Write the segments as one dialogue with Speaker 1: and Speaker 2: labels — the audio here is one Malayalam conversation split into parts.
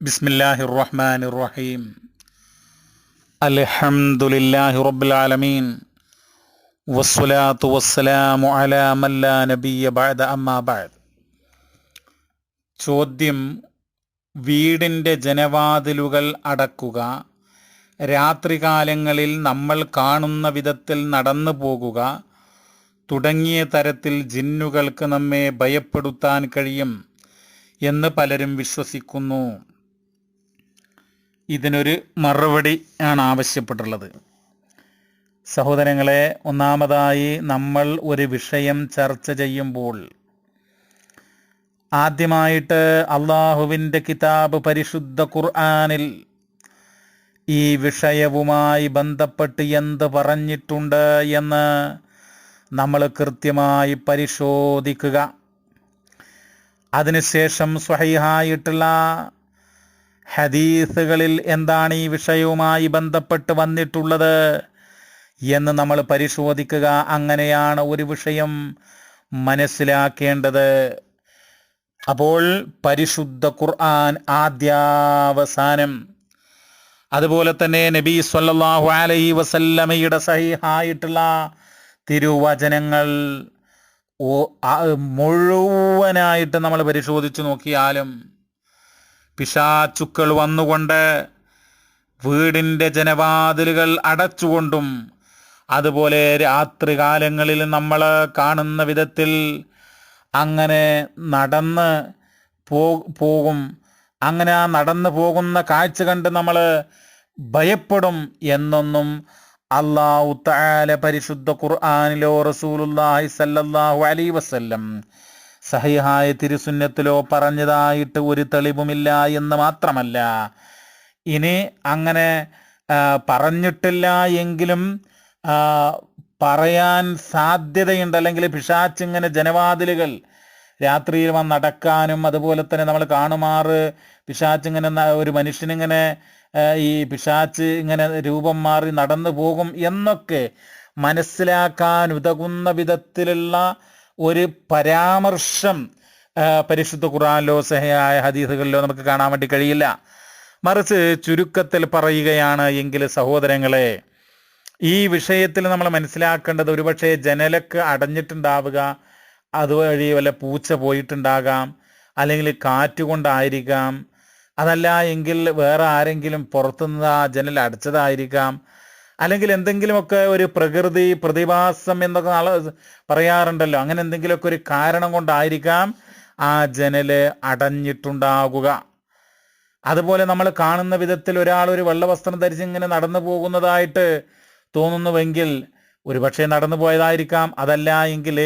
Speaker 1: ബിസ്മില്ലാഹി റഹ്മാൻ റഹീം അലഹമുല്ലാഹി റബ്ബുലാലമീൻ. വസ്സലാത്തു വസ്സലാമു അലാ മല്ലാ നബിയ ബഅദ അമ്മാ ബഅദ്. ചോദ്യം വീടിന്റെ ജനവാതിലുകൾ അടക്കുക രാത്രികാലങ്ങളിൽ നമ്മൾ കാണുന്ന വിധത്തിൽ നടന്നു പോകുക തുടങ്ങിയ തരത്തിൽ ജിന്നുകൾക്ക് നമ്മെ ഭയപ്പെടുത്താൻ കഴിയും എന്ന് പലരും വിശ്വസിക്കുന്നു. ഇതിനൊരു മറുപടി ആണ് ആവശ്യപ്പെട്ടുള്ളത്. സഹോദരങ്ങളെ ഒന്നാമതായി നമ്മൾ ഒരു വിഷയം ചർച്ച ചെയ്യുമ്പോൾ ആദ്യമായിട്ട് അള്ളാഹുവിന്റെ കിതാബ് പരിശുദ്ധ ഖുർആാനിൽ ഈ വിഷയവുമായി ബന്ധപ്പെട്ട് എന്ത് പറഞ്ഞിട്ടുണ്ട് എന്ന് നമ്മൾ കൃത്യമായി പരിശോധിക്കുക. അതിനുശേഷം സ്വഹൈഹായിട്ടുള്ള ഹദീസുകളിൽ എന്താണ് ഈ വിഷയവുമായി ബന്ധപ്പെട്ട് വന്നിട്ടുള്ളത് എന്ന് നമ്മൾ പരിശോധിക്കുക. അങ്ങനെയാണ് ഒരു വിഷയം മനസ്സിലാക്കേണ്ടത്. അപ്പോൾ പരിശുദ്ധ ഖുർആൻ ആദ്യാവസാനം. അതുപോലെ തന്നെ നബി സല്ലല്ലാഹു അലൈഹി വസല്ലമയുടെ സഹിഹായിട്ടുള്ള തിരുവചനങ്ങൾ മുഴുവനായിട്ട് നമ്മൾ പരിശോധിച്ച് നോക്കിയാലും പിശാചുക്കൾ വന്നുകൊണ്ട് വീടിന്റെ ജനവാതിലുകൾ അടച്ചുകൊണ്ടും അതുപോലെ രാത്രികാലങ്ങളിൽ നമ്മൾ കാണുന്ന വിധത്തിൽ അങ്ങനെ നടന്ന് പോകും. അങ്ങനെ ആ നടന്നു പോകുന്ന കാഴ്ച കണ്ട് നമ്മൾ ഭയപ്പെടും എന്നൊന്നും അള്ളാഹു താല പരിശുദ്ധ ഖുർആാനിലോ റസൂലുല്ലാഹി സല്ലല്ലാഹു അലൈ വസല്ലം സഹിഹായ തിരുസുന്നത്തിലോ പറഞ്ഞതായിട്ട് ഒരു തെളിവുമില്ല എന്ന് മാത്രമല്ല. ഇനി അങ്ങനെ പറഞ്ഞിട്ടില്ല എങ്കിലും പറയാൻ സാധ്യതയുണ്ട്. അല്ലെങ്കിൽ പിശാച്ചിങ്ങനെ ജനവാതിലുകൾ രാത്രിയിൽ വന്ന് അതുപോലെ തന്നെ നമ്മൾ കാണുമാറ്. പിശാച്ചിങ്ങനെ ഇങ്ങനെ ഒരു മനുഷ്യനിങ്ങനെ ഈ പിശാച്ച് ഇങ്ങനെ രൂപം മാറി നടന്നു പോകും എന്നൊക്കെ മനസ്സിലാക്കാൻ ഉതകുന്ന വിധത്തിലുള്ള ഒരു പരാമർശം പരിശുദ്ധ ഖുറാനിലോ സഹയായ ഹദീസുകളിലോ നമുക്ക് കാണാൻ വേണ്ടി കഴിയില്ല. മറിച്ച് ചുരുക്കത്തിൽ പറയുകയാണ് എങ്കിൽ സഹോദരങ്ങളെ ഈ വിഷയത്തിൽ നമ്മൾ മനസ്സിലാക്കേണ്ടത് ഒരുപക്ഷെ ജനലക്ക് അടഞ്ഞിട്ടുണ്ടാവുക അതുവഴി വല്ല പൂച്ച പോയിട്ടുണ്ടാകാം അല്ലെങ്കിൽ കാറ്റുകൊണ്ടായിരിക്കാം. അതല്ല എങ്കിൽ വേറെ ആരെങ്കിലും പുറത്തുനിന്ന് ആ ജനൽ അടച്ചതായിരിക്കാം. അല്ലെങ്കിൽ എന്തെങ്കിലുമൊക്കെ ഒരു പ്രകൃതി പ്രതിഭാസം എന്നൊക്കെ ആൾ പറയാറുണ്ടല്ലോ. അങ്ങനെ എന്തെങ്കിലുമൊക്കെ ഒരു കാരണം കൊണ്ടായിരിക്കാം ആ ജനൽ അടഞ്ഞിട്ടുണ്ടാകുക അതുപോലെ നമ്മൾ കാണുന്ന വിധത്തിൽ ഒരാൾ ഒരു വെള്ളവസ്ത്രം ധരിച്ച് ഇങ്ങനെ നടന്നു പോകുന്നതായിട്ട് തോന്നുന്നുവെങ്കിൽ ഒരുപക്ഷെ നടന്നു പോയതായിരിക്കാം. അതല്ല എങ്കിൽ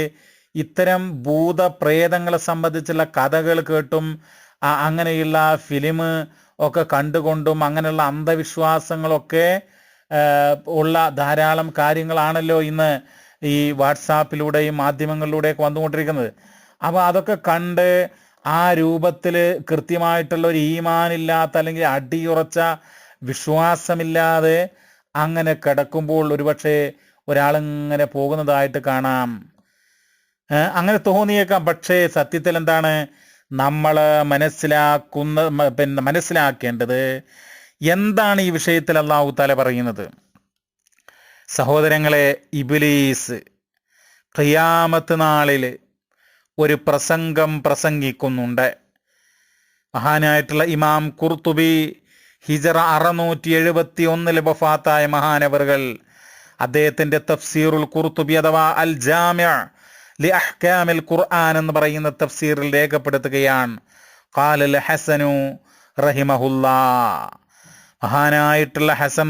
Speaker 1: ഇത്തരം ഭൂതപ്രേതങ്ങളെ സംബന്ധിച്ചുള്ള കഥകൾ കേട്ടും അങ്ങനെയുള്ള ഫിലിം ഒക്കെ കണ്ടുകൊണ്ടും അങ്ങനെയുള്ള അന്ധവിശ്വാസങ്ങളൊക്കെ ഉള്ള ധാരാളം കാര്യങ്ങളാണല്ലോ ഇന്ന് ഈ വാട്സാപ്പിലൂടെയും മാധ്യമങ്ങളിലൂടെയൊക്കെ വന്നുകൊണ്ടിരിക്കുന്നത്. അപ്പോൾ അതൊക്കെ കണ്ട് ആ രൂപത്തിൽ കൃത്യമായിട്ടുള്ള ഒരു ഈമാനില്ലാത്ത അല്ലെങ്കിൽ അടിയുറച്ച വിശ്വാസമില്ലാതെ അങ്ങനെ കിടക്കുമ്പോൾ ഒരുപക്ഷെ ഒരാളിങ്ങനെ പോകുന്നതായിട്ട് കാണാം. അങ്ങനെ തോന്നിയേക്കാം. പക്ഷേ സത്യത്തിൽ എന്താണ് നമ്മൾ മനസ്സിലാക്കുന്ന പിന്നെ മനസ്സിലാക്കേണ്ടത് എന്താണ് ഈ വിഷയത്തിൽ അള്ളാഹു താല പറയുന്നത്? സഹോദരങ്ങളെ ഇബിലീസ് ഖിയാമത്ത് നാളിൽ ഒരു പ്രസംഗം പ്രസംഗിക്കുന്നുണ്ട്. മഹാനായിട്ടുള്ള ഇമാം കുർത്തുബി ഹിജറ അറുന്നൂറ്റി എഴുപത്തി ഒന്നിൽ ബഫാത്തായ മഹാനവറുകൾ അദ്ദേഹത്തിന്റെ തഫ്സീറുൽ കുർത്തുബി അഥവാ അൽ ജാമ്യ ലി അഹ്കാമിൽ ഖുർആൻ എന്ന് പറയുന്ന തഫ്സീറിൽ രേഖപ്പെടുത്തുകയാണ്. ഖാലൽ ഹസനു റഹിമഹുല്ലാ. മഹാനായിട്ടുള്ള ഹസൻ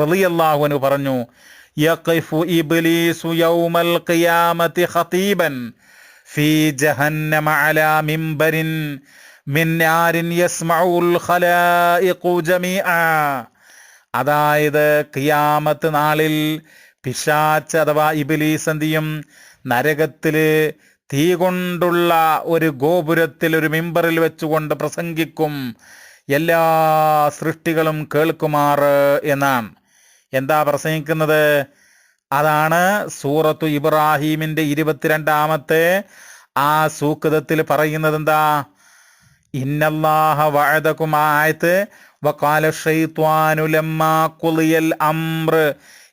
Speaker 1: റളിയല്ലാഹുവിന് പറഞ്ഞു യൗമൽ ഖിയാമത്തി ഫീ ജഹന്നമ അലാ മിംബരിൻ യസ്മഉൽ ഖലായിഖു ജമീഅ അതായത് ഖിയാമത്ത് നാളിൽ പിശാച്ച് അഥവാ ഇബിലീസ് എന്ത് ചെയ്യും? നരകത്തിൽ തീ കൊണ്ടുള്ള ഒരു ഗോപുരത്തിൽ ഒരു മിമ്പറിൽ വെച്ചുകൊണ്ട് പ്രസംഗിക്കും. എല്ലാ സൃഷ്ടികളും കേൾക്കുമാർ എന്നാണ്. എന്താ പ്രസംഗിക്കുന്നത്? അതാണ് സൂറത്തു ഇബ്രാഹീമിന്റെ ഇരുപത്തിരണ്ടാമത്തെ ആ സൂക്തത്തിൽ പറയുന്നത് എന്താ? ഇന്നല്ലാഹ വഅദകും വക്കാല ഷെയ്ത്വാനുലമ്മ കുളിയൽ ഷൈത്വാനു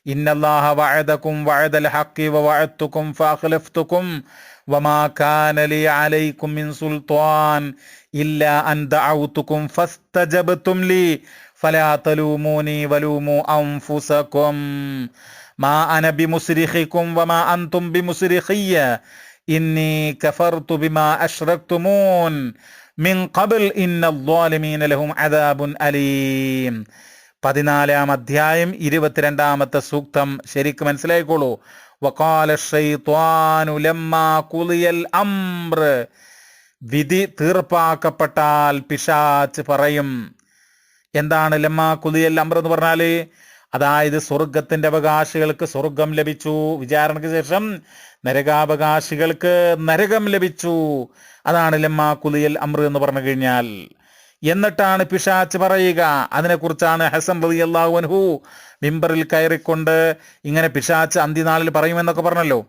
Speaker 1: إن الله وعدكم وعد الحق ووعدتكم فأخلفتكم وما كان لي عليكم من سلطان إلا أن دعوتكم فاستجبتم لي فلا تلوموني ولوموا أنفسكم ما أنا بمصرخكم وما أنتم بمصرخي إني كفرت بما أشركتمون من قبل إن الظالمين لهم عذاب أليم പതിനാലാം അധ്യായം ഇരുപത്തിരണ്ടാമത്തെ സൂക്തം ശരിക്കും മനസ്സിലായിക്കോളൂ. വക്കാല കുളിയൽ അംർ വിധി തീർപ്പാക്കപ്പെട്ടാൽ പിശാച്ച് പറയും. എന്താണ് ലമ്മാ കുലിയൽ അംബ്ര എന്ന് പറഞ്ഞാൽ അതായത് സ്വർഗത്തിന്റെ അവകാശികൾക്ക് സ്വർഗം ലഭിച്ചു. വിചാരണയ്ക്ക് ശേഷം നരകാവകാശികൾക്ക് നരകം ലഭിച്ചു. അതാണ് ലമ്മാ കുലിയൽ അമ്ര എന്ന് പറഞ്ഞു കഴിഞ്ഞാൽ. എന്നിട്ടാണ് പിശാച്ച് പറയുക. അതിനെക്കുറിച്ചാണ് ഹസൻ അള്ളാഹുൻഹു മിമ്പറിൽ കയറിക്കൊണ്ട് ഇങ്ങനെ പിശാച്ച് അന്ത്യനാളിൽ പറയുമെന്നൊക്കെ പറഞ്ഞല്ലോ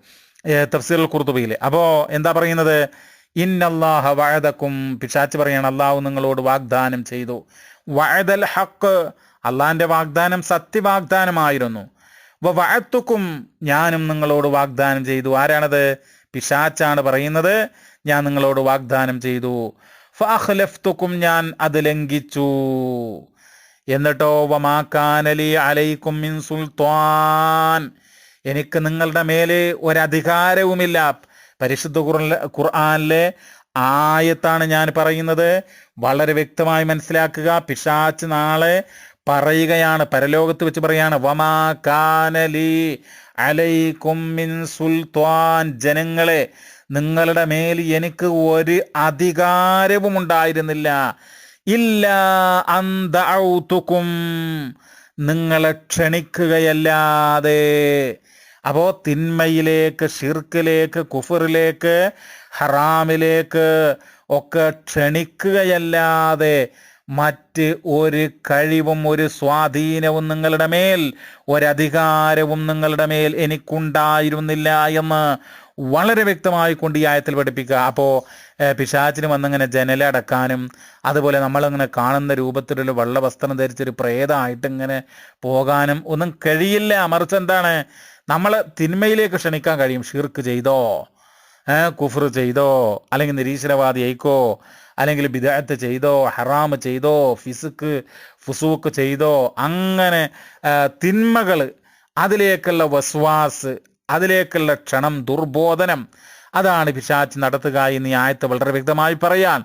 Speaker 1: തഫ്സീൽ കുർത്തുബയിൽ അപ്പോൾ എന്താ പറയുന്നത്? ഇന്നല്ലാഹ വഴതക്കും പിശാച്ച് പറയാണ് അള്ളാഹു നിങ്ങളോട് വാഗ്ദാനം ചെയ്തു. വഴതൽ ഹക്ക് അള്ളാഹിന്റെ വാഗ്ദാനം സത്യവാഗ്ദാനമായിരുന്നു. വഴത്തുക്കും ഞാനും നിങ്ങളോട് വാഗ്ദാനം ചെയ്തു. ആരാണത്? പിശാച്ചാണ് പറയുന്നത്. ഞാൻ നിങ്ങളോട് വാഗ്ദാനം ചെയ്തു. ഫാഖ്ലഫ്തുക്കും ഞാൻ അത് ലംഘിച്ചു. എന്നിട്ടോ വമാക്കാനലി അലൈക്കും മിൻ സുൽത്താൻ. എനിക്ക് നിങ്ങളുടെ മേലെ ഒരധികാരവുമില്ല. പരിശുദ്ധ ഖുർആാനിലെ ആയത്താണ് ഞാൻ പറയുന്നത്. വളരെ വ്യക്തമായി മനസ്സിലാക്കുക. പിശാച്ച് നാളെ പറയുകയാണ്. പരലോകത്ത് വെച്ച് പറയാണ് വമാ കാനലി അലൈക്കും മിൻ സുൽത്താൻ. ജനങ്ങളെ നിങ്ങളുടെ മേൽ എനിക്ക് ഒരു അധികാരവും ഉണ്ടായിരുന്നില്ല. ഇല്ല അന്തൗത്തുക്കും നിങ്ങളെ ക്ഷണിക്കുകയല്ലാതെ. അപ്പോ തിന്മയിലേക്ക് ഷിർക്കിലേക്ക് കുഫറിലേക്ക് ഹറാമിലേക്ക് ഒക്കെ ക്ഷണിക്കുകയല്ലാതെ മറ്റ് ഒരു കഴിവും ഒരു സ്വാധീനവും നിങ്ങളുടെ മേൽ ഒരധികാരവും നിങ്ങളുടെ മേൽ എനിക്കുണ്ടായിരുന്നില്ല എന്ന് വളരെ വ്യക്തമായി കൊണ്ട് ഈ ആയത്തിൽ പഠിപ്പിക്കുക അപ്പോൾ പിശാചിന് വന്നിങ്ങനെ ജനലടക്കാനും അതുപോലെ നമ്മളിങ്ങനെ കാണുന്ന രൂപത്തിലുള്ള വെള്ള വസ്ത്രം ധരിച്ചൊരു പ്രേതമായിട്ട് ഇങ്ങനെ പോകാനും ഒന്നും കഴിയില്ല. മറിച്ച് എന്താണ്? നമ്മൾ തിന്മയിലേക്ക് ക്ഷണിക്കാൻ കഴിയും. ഷീർക്ക് ചെയ്തോ? കുഫർ ചെയ്തോ അല്ലെങ്കിൽ നിരീശ്വരവാദി ആയിക്കോ അല്ലെങ്കിൽ ബിദാത്ത് ചെയ്തോ ഹറാം ചെയ്തോ ഫിസുക്ക് ഫുസൂക്ക് ചെയ്തോ അങ്ങനെ തിന്മകൾ അതിലേക്കുള്ള വസ്വാസ് അതിലേക്കുള്ള ക്ഷണം ദുർബോധനം അതാണ് പിശാച്ച് നടത്തുക എന്ന് ഈ ആയത്ത് വളരെ വ്യക്തമായി പറയാൻ.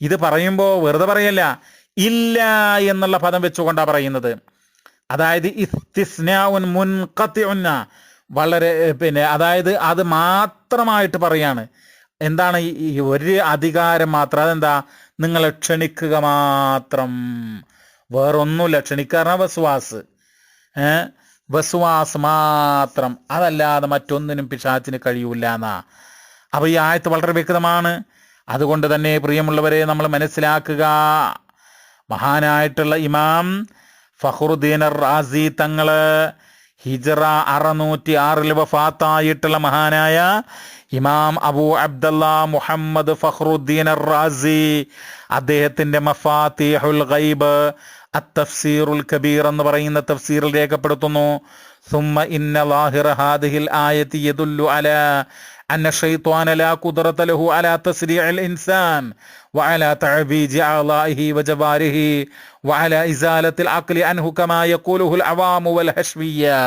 Speaker 1: ഇത് പറയുമ്പോൾ വെറുതെ പറയല്ല ഇല്ല എന്നുള്ള പദം വെച്ചുകൊണ്ടാണ് പറയുന്നത്. അതായത് ഇസ്തിസ്നാവുൻ മുൻകത്തിയുന്ന വളരെ പിന്നെ അതായത് അത് മാത്രമായിട്ട് പറയാണ്. എന്താണ് ഈ ഒരു അധികാരം മാത്രം അതെന്താ? നിങ്ങളെ ക്ഷണിക്കുക മാത്രം. വേറൊന്നുമില്ല. ക്ഷണിക്കാറ ബസ്വാസ്. ഏ? ബസ്വാസ് മാത്രം. അതല്ലാതെ മറ്റൊന്നിനും പിശാച്ചിന് കഴിയൂല എന്നാ അപ്പൊ ഈ ആയത്ത് വളരെ വ്യക്തമാണ്. അതുകൊണ്ട് തന്നെ പ്രിയമുള്ളവരെ നമ്മൾ മനസ്സിലാക്കുക. മഹാനായിട്ടുള്ള ഇമാം ഫഹറുദ്ദീൻ റാസി തങ്ങൾ ഹിജറ അറുന്നൂറ്റി ആറിൽ വഫാത്തായിട്ടുള്ള മഹാനായ Imam Abu Abdullah Muhammad Fakhruddin Razi അദ്ദേഹത്തിന്റെ മഫാത്തിഹുൽ ഗൈബ് അത്തഫ്സീറുൽ കബീർ എന്ന് പറയുന്ന തഫ്സീറിൽ രേഖപ്പെടുത്തുന്നു. സുമ്മ ഇന്ന ലാഹിർ ഹാദിഹിൽ ആയത്തി യദുല്ലു അല أن الشيطان لا قدرة له على تسريع الإنسان وعلى تعبيج أعضائه وجباره وعلى إزالة العقل عنه كما يقوله العوام والحشوية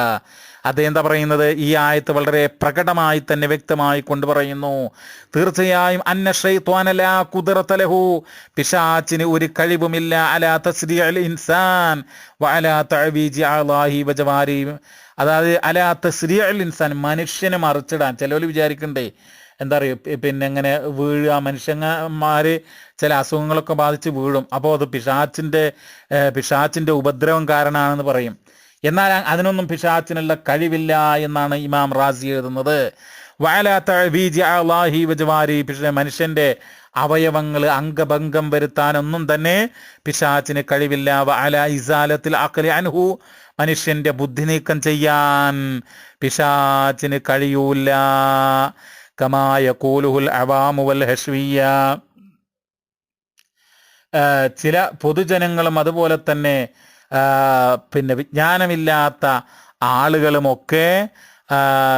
Speaker 1: അദ്ദേഹം എന്താ പറയുന്നത് ഈ ആയത്ത് വളരെ പ്രകടമായി തന്നെ വ്യക്തമായി കൊണ്ട് പറയുന്നു തീർച്ചയായും അന്ന ഷൈത്വാനല കുതിർത്തലഹു പിശാച്ചിന് ഒരു കഴിവുമില്ല അല തസ്രിയൽ ഇൻസാൻ വഅല തഅവീജി അളാഹി വജവാരി അതായത് അല തസ്രിയൽ ഇൻസാൻ മനുഷ്യനെ മറിച്ചിടാൻ. ചിലവർ വിചാരിക്കണ്ടേ എന്താ പറയുക പിന്നെ ഇങ്ങനെ വീഴുക മനുഷ്യന്മാര് ചില അസുഖങ്ങളൊക്കെ ബാധിച്ച് വീഴും. അപ്പോൾ അത് പിശാച്ചിന്റെ പിശാച്ചിന്റെ ഉപദ്രവം കാരണമാണെന്ന് പറയും. എന്നാൽ അതിനൊന്നും പിശാച്ചിനുള്ള കഴിവില്ല എന്നാണ് ഇമാം റാസി എഴുതുന്നത്. വയലാത്ത വജവാരി മനുഷ്യന്റെ അവയവങ്ങൾ അംഗഭംഗം വരുത്താനൊന്നും തന്നെ പിശാചിന് കഴിവില്ല. അല ഇസാലത്തിൽ അക്കലി അനുഹു മനുഷ്യന്റെ ബുദ്ധി നീക്കം ചെയ്യാൻ പിശാചിന് കഴിയൂല. കമായ കൂലുഹുൽ അവാമുവൽ ഹഷ്വിയ ചില പൊതുജനങ്ങളും അതുപോലെ തന്നെ പിന്നെ വിജ്ഞാനമില്ലാത്ത ആളുകളുമൊക്കെ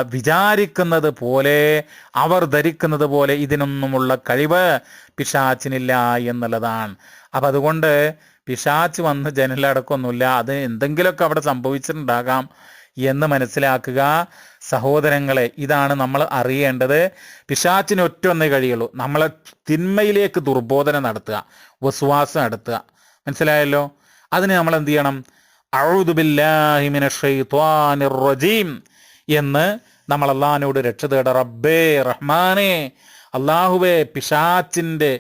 Speaker 1: വിചാരിക്കുന്നത് പോലെ അവർ ധരിക്കുന്നത് പോലെ ഇതിനൊന്നുമുള്ള കഴിവ് പിശാച്ചിനില്ല എന്നുള്ളതാണ്. അപ്പം അതുകൊണ്ട് പിശാച്ച് വന്ന് ജനലടക്കൊന്നുമില്ല അത് എന്തെങ്കിലുമൊക്കെ അവിടെ സംഭവിച്ചിട്ടുണ്ടാകാം എന്ന് മനസ്സിലാക്കുക. സഹോദരങ്ങളെ ഇതാണ് നമ്മൾ അറിയേണ്ടത്. പിശാച്ചിന് ഒറ്റ ഒന്നേ കഴിയുള്ളൂ. നമ്മളെ തിന്മയിലേക്ക് ദുർബോധന നടത്തുക വസുവാസം നടത്തുക. മനസ്സിലായല്ലോ? അതിന് നമ്മൾ എന്ത് ചെയ്യണം? റജീം. എന്ന് നമ്മൾ അള്ളാഹിനോട് രക്ഷ തേട. റബ്ബേ റഹ്മാനെ അള്ളാഹുവെ പിശാച്ചിന്റെ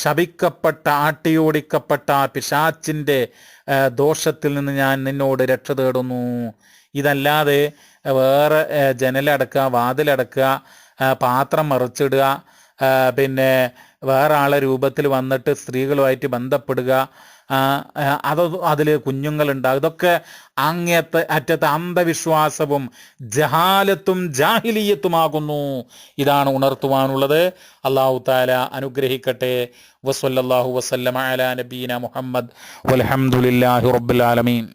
Speaker 1: ശപിക്കപ്പെട്ട ആട്ടിയോടിക്കപ്പെട്ട ആ പിശാച്ചിന്റെ ദോഷത്തിൽ നിന്ന് ഞാൻ നിന്നോട് രക്ഷ തേടുന്നു. ഇതല്ലാതെ വേറെ ജനലടക്കുക വാതിലടക്കുക പാത്രം മറിച്ചിടുക പിന്നെ വേറെ ആളെ രൂപത്തിൽ വന്നിട്ട് സ്ത്രീകളുമായിട്ട് ബന്ധപ്പെടുക അത് അതിൽ കുഞ്ഞുങ്ങളുണ്ടാകും. ഇതൊക്കെ അങ്ങേത്തെ അറ്റത്തെ അന്ധവിശ്വാസവും ജഹാലത്തും ജാഹിലീയത്തുമാകുന്നു. ഇതാണ് ഉണർത്തുവാനുള്ളത്. അള്ളാഹു താല അനുഗ്രഹിക്കട്ടെ. വസല്ലല്ലാഹു വസല്ലമ അല നബീന മുഹമ്മദ്. വൽഹംദുലില്ലാഹി റബ്ബിൽ ആലമീൻ.